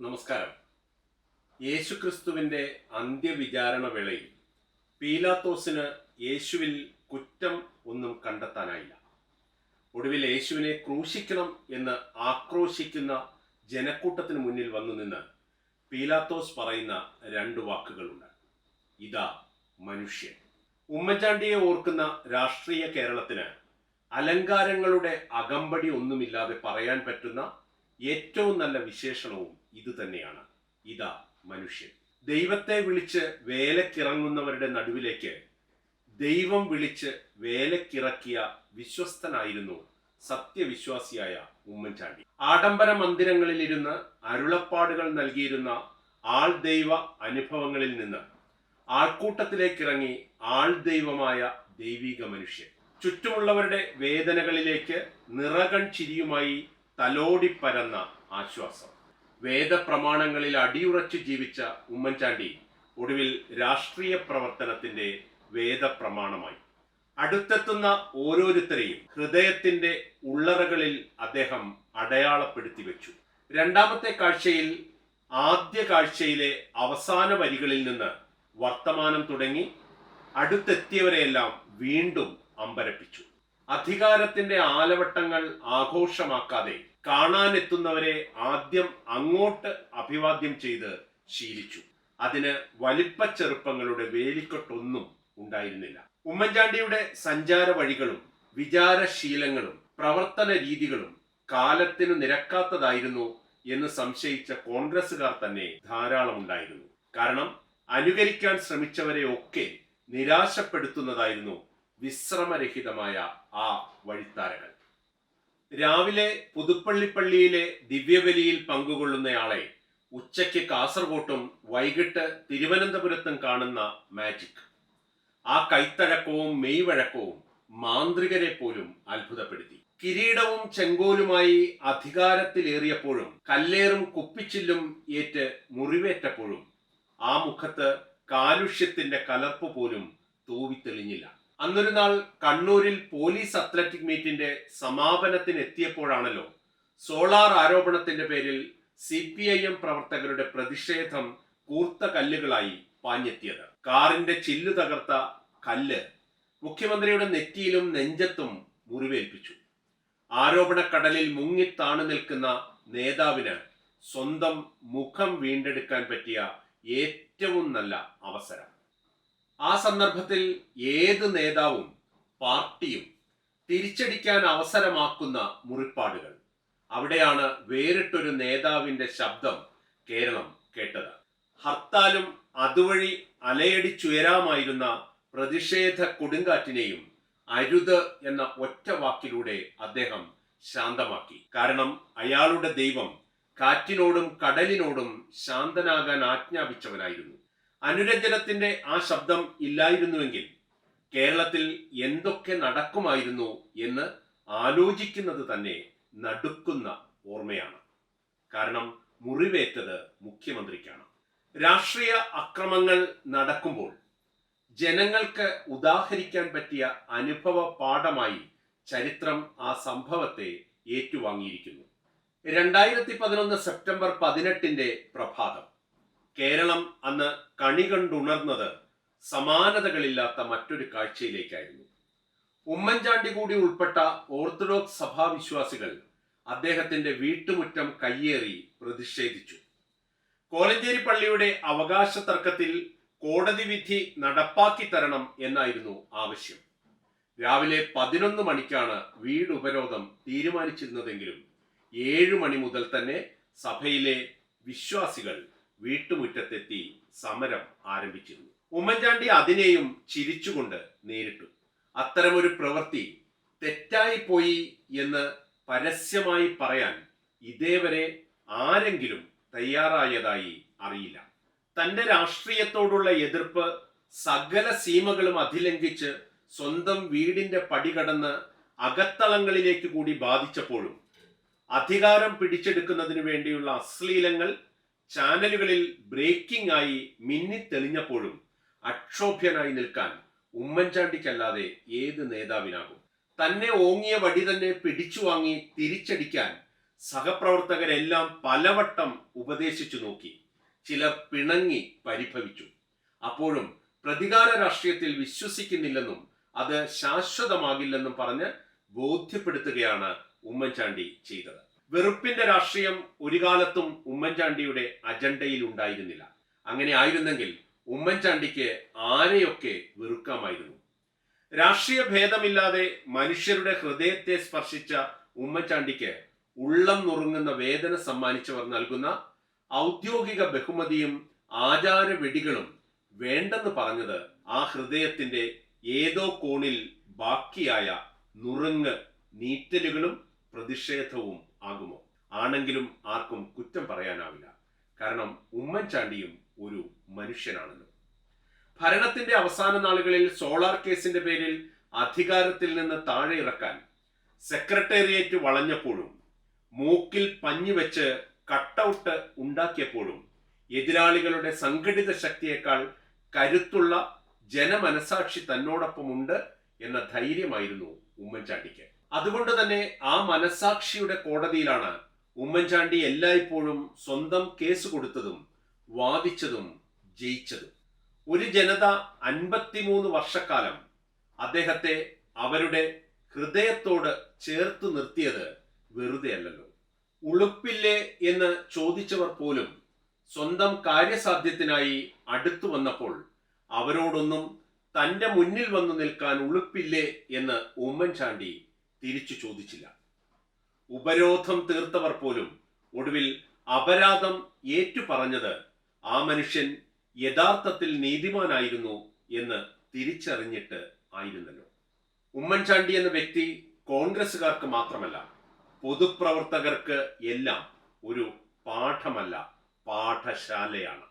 നമസ്കാരം. യേശുക്രിസ്തുവിന്റെ അന്ത്യവിചാരണ വേളയിൽ പീലാത്തോസിന് യേശുവിൽ കുറ്റം ഒന്നും കണ്ടെത്താനായില്ല. ഒടുവിൽ യേശുവിനെ ക്രൂശിക്കണം എന്ന് ആക്രോശിക്കുന്ന ജനക്കൂട്ടത്തിന് മുന്നിൽ വന്നു നിന്ന് പീലാത്തോസ് പറയുന്ന രണ്ട് വാക്കുകളുണ്ട്. ഇതാ മനുഷ്യൻ. ഉമ്മൻചാണ്ടിയെ ഓർക്കുന്ന രാഷ്ട്രീയ കേരളത്തിന് അലങ്കാരങ്ങളുടെ അകമ്പടി ഒന്നുമില്ലാതെ പറയാൻ പറ്റുന്ന ഏറ്റവും നല്ല വിശേഷണവും ഇത് തന്നെയാണ്. ഇതാ മനുഷ്യൻ. ദൈവത്തെ വിളിച്ച് വേലക്കിറങ്ങുന്നവരുടെ നടുവിലേക്ക് ദൈവം വിളിച്ച് വേലക്കിറക്കിയ വിശ്വസ്തനായിരുന്നു സത്യവിശ്വാസിയായ ഉമ്മൻചാണ്ടി. ആഡംബര മന്ദിരങ്ങളിലിരുന്ന് അരുളപ്പാടുകൾ നൽകിയിരുന്ന ആൾ ദൈവ അനുഭവങ്ങളിൽ നിന്ന് ആൾക്കൂട്ടത്തിലേക്കിറങ്ങി ആൾ ദൈവമായ ദൈവിക മനുഷ്യൻ. ചുറ്റുമുള്ളവരുടെ വേദനകളിലേക്ക് നിറകൺ ചിരിയുമായി തലോടിപ്പരന്ന ആശ്വാസം. വേദപ്രമാണങ്ങളിൽ അടിയുറച്ചു ജീവിച്ച ഉമ്മൻചാണ്ടി ഒടുവിൽ രാഷ്ട്രീയ പ്രവർത്തനത്തിന്റെ വേദപ്രമാണമായി. അടുത്തെത്തുന്ന ഓരോരുത്തരെയും ഹൃദയത്തിന്റെ ഉള്ളറകളിൽ അദ്ദേഹം അടയാളപ്പെടുത്തി വെച്ചു. രണ്ടാമത്തെ കാഴ്ചയിൽ ആദ്യ കാഴ്ചയിലെ അവസാന വരികളിൽ നിന്ന് വർത്തമാനം തുടങ്ങി അടുത്തെത്തിയവരെയെല്ലാം വീണ്ടും അമ്പരപ്പിച്ചു. അധികാരത്തിന്റെ ആലവട്ടങ്ങൾ ആഘോഷമാക്കാതെ കാണാനെത്തുന്നവരെ ആദ്യം അങ്ങോട്ട് അഭിവാദ്യം ചെയ്ത് ശീലിച്ചു. അതിന് വലിപ്പച്ചെറുപ്പങ്ങളുടെ വേലിക്കൊട്ടൊന്നും ഉണ്ടായിരുന്നില്ല. ഉമ്മൻചാണ്ടിയുടെ സഞ്ചാര വഴികളും വിചാരശീലങ്ങളും പ്രവർത്തന രീതികളും കാലത്തിന് നിരക്കാത്തതായിരുന്നു എന്ന് സംശയിച്ച കോൺഗ്രസുകാർ തന്നെ ധാരാളം ഉണ്ടായിരുന്നു കാരണം അനുകരിക്കാൻ ശ്രമിച്ചവരെ ഒക്കെ നിരാശപ്പെടുത്തുന്നതായിരുന്നു വിശ്രമരഹിതമായ ആ വഴിത്താരകൾ. രാവിലെ പുതുപ്പള്ളിപ്പള്ളിയിലെ ദിവ്യബലിയിൽ പങ്കുകൊള്ളുന്നയാളെ ഉച്ചയ്ക്ക് കാസർഗോട്ടും വൈകിട്ട് തിരുവനന്തപുരത്തും കാണുന്ന മാജിക് ആ കൈത്തഴക്കവും മെയ്വഴക്കവും മാന്ത്രികരെ പോലും അത്ഭുതപ്പെടുത്തി. കിരീടവും ചെങ്കോലുമായി അധികാരത്തിലേറിയപ്പോഴും കല്ലേറും കുപ്പിച്ചില്ലും ഏറ്റ് മുറിവേറ്റപ്പോഴും ആ മുഖത്ത് കാലുഷ്യത്തിന്റെ കലർപ്പ് പോലും തൂവിത്തെളിഞ്ഞില്ല. അന്നൊരു നാൾ കണ്ണൂരിൽ പോലീസ് അത്ലറ്റിക് മീറ്റിന്റെ സമാപനത്തിന് എത്തിയപ്പോഴാണല്ലോ സോളാർ ആരോപണത്തിന്റെ പേരിൽ സി പി ഐ എം പ്രവർത്തകരുടെ പ്രതിഷേധം കൂർത്ത കല്ലുകളായി പാഞ്ഞെത്തിയത്. കാറിന്റെ ചില്ലു തകർത്ത കല്ല് മുഖ്യമന്ത്രിയുടെ നെറ്റിയിലും നെഞ്ചത്തും മുറിവേൽപ്പിച്ചു. ആരോപണ ആരോപണക്കടലിൽ മുങ്ങിത്താണു നിൽക്കുന്ന നേതാവിന് സ്വന്തം മുഖം വീണ്ടെടുക്കാൻ പറ്റിയ ഏറ്റവും നല്ല അവസരം. ആ സന്ദർഭത്തിൽ ഏത് നേതാവും പാർട്ടിയും തിരിച്ചടിക്കാൻ അവസരമാക്കുന്ന മുറിപ്പാടുകൾ. അവിടെയാണ് വേറിട്ടൊരു നേതാവിന്റെ ശബ്ദം കേരളം കേട്ടത്. ഹർത്താലും അതുവഴി അലയടിച്ചുയരാമായിരുന്ന പ്രതിഷേധ കൊടുങ്കാറ്റിനെയും അരുത് എന്ന ഒറ്റ വാക്കിലൂടെ അദ്ദേഹം ശാന്തമാക്കി. കാരണം അയാളുടെ ദൈവം കാറ്റിനോടും കടലിനോടും ശാന്തനാകാൻ ആജ്ഞാപിച്ചവനായിരുന്നു. അനുരഞ്ജനത്തിന്റെ ആ ശബ്ദം ഇല്ലായിരുന്നുവെങ്കിൽ കേരളത്തിൽ എന്തൊക്കെ നടക്കുമായിരുന്നു എന്ന് ആലോചിക്കുന്നത് തന്നെ നടുക്കുന്ന ഓർമ്മയാണ്. കാരണം മുറിവേറ്റത് മുഖ്യമന്ത്രിക്കാണ്. രാഷ്ട്രീയ അക്രമങ്ങൾ നടക്കുമ്പോൾ ജനങ്ങൾക്ക് ഉദാഹരിക്കാൻ പറ്റിയ അനുഭവ പാഠമായി ചരിത്രം ആ സംഭവത്തെ ഏറ്റുവാങ്ങിയിരിക്കുന്നു. രണ്ടായിരത്തി പതിനൊന്ന് സെപ്റ്റംബർ പതിനെട്ടിന്റെ പ്രഭാതം. കേരളം അന്ന് കണി കണ്ടുണർന്നത് സമാനതകളില്ലാത്ത മറ്റൊരു കാഴ്ചയിലേക്കായിരുന്നു. ഉമ്മൻചാണ്ടി കൂടി ഉൾപ്പെട്ട ഓർത്തഡോക്സ് സഭാവിശ്വാസികൾ അദ്ദേഹത്തിന്റെ വീട്ടുമുറ്റം കയ്യേറി പ്രതിഷേധിച്ചു. കോലഞ്ചേരി പള്ളിയുടെ അവകാശ തർക്കത്തിൽ കോടതി വിധി നടപ്പാക്കി തരണം എന്നായിരുന്നു ആവശ്യം. രാവിലെ പതിനൊന്ന് മണിക്കാണ് വീട് ഉപരോധം തീരുമാനിച്ചിരുന്നതെങ്കിലും ഏഴു മണി മുതൽ തന്നെ സഭയിലെ വിശ്വാസികൾ വീട്ടുമുറ്റത്തെത്തി സമരം ആരംഭിച്ചിരുന്നു. ഉമ്മൻചാണ്ടി അതിനെയും ചിരിച്ചുകൊണ്ട് നേരിട്ടു. അത്തരമൊരു പ്രവൃത്തി തെറ്റായി പോയി എന്ന് പരസ്യമായി പറയാൻ ഇതേവരെ ആരെങ്കിലും തയ്യാറായതായി അറിയില്ല. തന്റെ രാഷ്ട്രീയത്തോടുള്ള എതിർപ്പ് സകല സീമകളും അതിലംഘിച്ച് സ്വന്തം വീടിന്റെ പടി കടന്ന് അകത്തളങ്ങളിലേക്ക് കൂടി ബാധിച്ചപ്പോഴും അധികാരം പിടിച്ചെടുക്കുന്നതിന് വേണ്ടിയുള്ള അശ്ലീലങ്ങൾ ചാനലുകളിൽ ബ്രേക്കിംഗ് ആയി മിന്നിത്തെളിഞ്ഞപ്പോഴും അക്ഷോഭ്യനായി നിൽക്കാൻ ഉമ്മൻചാണ്ടിക്കല്ലാതെ ഏത് നേതാവിനാകും? തന്നെ ഓങ്ങിയ വടി തന്നെ പിടിച്ചു വാങ്ങി തിരിച്ചടിക്കാൻ സഹപ്രവർത്തകരെല്ലാം പലവട്ടം ഉപദേശിച്ചു നോക്കി. ചിലർ പിണങ്ങി പരിഭവിച്ചു. അപ്പോഴും പ്രതികാര രാഷ്ട്രീയത്തിൽ വിശ്വസിക്കുന്നില്ലെന്നും അത് ശാശ്വതമാകില്ലെന്നും പറഞ്ഞ് ബോധ്യപ്പെടുത്തുകയാണ് ഉമ്മൻചാണ്ടി ചെയ്തത്. വെറുപ്പിന്റെ രാഷ്ട്രീയം ഒരു കാലത്തും ഉമ്മൻചാണ്ടിയുടെ അജണ്ടയിൽ ഉണ്ടായിരുന്നില്ല. അങ്ങനെ ആയിരുന്നെങ്കിൽ ഉമ്മൻചാണ്ടിക്ക് ആരെയൊക്കെ വെറുക്കാമായിരുന്നു? രാഷ്ട്രീയ ഭേദമില്ലാതെ മനുഷ്യരുടെ ഹൃദയത്തെ സ്പർശിച്ച ഉമ്മൻചാണ്ടിക്ക് ഉള്ളം നുറുങ്ങുന്ന വേദന സമ്മാനിച്ചവർ നൽകുന്ന ഔദ്യോഗിക ബഹുമതിയും ആചാര വെടികളും വേണ്ടെന്ന് പറഞ്ഞത് ആ ഹൃദയത്തിന്റെ ഏതോ കോണിൽ ബാക്കിയായ നുറുങ്ങ് നീറ്റലുകളും പ്രതിഷേധവും ആകുമോ? ആണെങ്കിലും ആർക്കും കുറ്റം പറയാനാവില്ല. കാരണം ഉമ്മൻചാണ്ടിയും ഒരു മനുഷ്യനാണല്ലോ. ഭരണത്തിന്റെ അവസാന നാളുകളിൽ സോളാർ കേസിന്റെ പേരിൽ അധികാരത്തിൽ നിന്ന് താഴെ ഇറക്കാൻ സെക്രട്ടേറിയറ്റ് വളഞ്ഞപ്പോഴും മൂക്കിൽ പഞ്ഞു വെച്ച് കട്ടൗട്ട് ഉണ്ടാക്കിയപ്പോഴും എതിരാളികളുടെ സംഘടിത ശക്തിയേക്കാൾ കരുത്തുള്ള ജനമനസാക്ഷി തന്നോടൊപ്പമുണ്ട് എന്ന ധൈര്യമായിരുന്നു ഉമ്മൻചാണ്ടിക്ക് അതുകൊണ്ട് തന്നെ ആ മനസാക്ഷിയുടെ കോടതിയിലാണ് ഉമ്മൻചാണ്ടി എല്ലായ്പ്പോഴും സ്വന്തം കേസ് കൊടുത്തതും വാദിച്ചതും ജയിച്ചതും. ഒരു ജനത അൻപത്തിമൂന്ന് വർഷക്കാലം അദ്ദേഹത്തെ അവരുടെ ഹൃദയത്തോട് ചേർത്ത് നിർത്തിയത് വെറുതെ അല്ലല്ലോ ഉളുപ്പില്ലേ എന്ന് ചോദിച്ചവർ പോലും സ്വന്തം കാര്യസാധ്യത്തിനായി അടുത്തു വന്നപ്പോൾ അവരോടൊന്നും തന്റെ മുന്നിൽ വന്നു നിൽക്കാൻ ഉളുപ്പില്ലേ എന്ന് ഉമ്മൻചാണ്ടി തിരിച്ചു ചോദിച്ചില്ല. ഉപരോധം തീർത്തവർ പോലും ഒടുവിൽ അപരാധം ഏറ്റുപറഞ്ഞത് ആ മനുഷ്യൻ യഥാർത്ഥത്തിൽ നീതിമാനായിരുന്നു എന്ന് തിരിച്ചറിഞ്ഞിട്ട് ആയിരുന്നല്ലോ. ഉമ്മൻചാണ്ടി എന്ന വ്യക്തി കോൺഗ്രസ്സുകാർക്ക് മാത്രമല്ല പൊതുപ്രവർത്തകർക്ക് എല്ലാം ഒരു പാഠമല്ല പാഠശാലയാണ്.